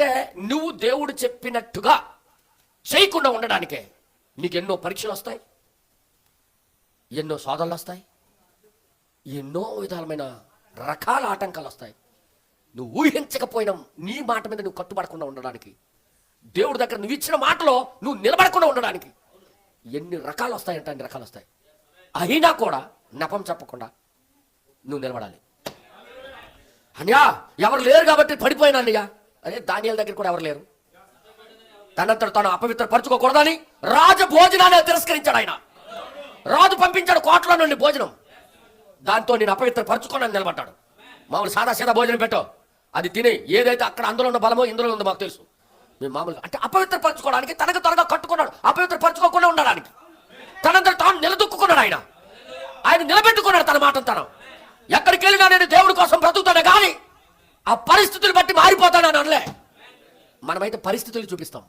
అంటే నువ్వు దేవుడు చెప్పినట్టుగా చేయకుండా ఉండడానికే నీకు ఎన్నో పరీక్షలు వస్తాయి ఎన్నో సోదరులు వస్తాయి ఎన్నో విధాలమైన రకాల ఆటంకాలు వస్తాయి. నువ్వు ఊహించకపోయినా నీ మాట మీద నువ్వు కట్టుబడకుండా ఉండడానికి దేవుడి దగ్గర నువ్వు ఇచ్చిన మాటలో నువ్వు నిలబడకుండా ఉండడానికి ఎన్ని రకాలు వస్తాయంటే అన్ని రకాలు వస్తాయి. అయినా కూడా నెపం చెప్పకుండా నువ్వు నిలబడాలి. అన్యా ఎవరు లేరు కాబట్టి పడిపోయినా అన్నయ్యా. అదే దానియాల దగ్గర కూడా ఎవరు లేరు? తనంతట తాను అపవిత్ర పరచుకోకూడదని రాజ భోజనాన్ని తిరస్కరించాడు ఆయన. రాజు పంపించాడు కోట్ల నుండి భోజనం. దాంతో నేను అపవిత్ర పరచుకోనని నిలబడ్డాడు. మామూలు సాదా సీదా భోజనం పెట్టో. అది తిని ఏదైతే అక్కడ అందులో ఉన్న బలమో ఇందులో ఉందో మాకు తెలుసు. మేము మామూలుగా అంటే అపవిత్ర పరచుకోవడానికి తనకు త్వరగా కట్టుకున్నాడు. అపవిత్ర పరచుకోకుండా ఉండడానికి. తనంతట తాను నిలదొక్కున్నాడు ఆయన. ఆయన నిలబెట్టుకున్నాడు తన మాట తను. ఎక్కడికి వెళ్ళినా నేను దేవుడి కోసం బ్రతుకుతాను కానీ ఆ పరిస్థితులు బట్టి మారిపోతానని అనలే. మనమైతే పరిస్థితులు చూపిస్తాం.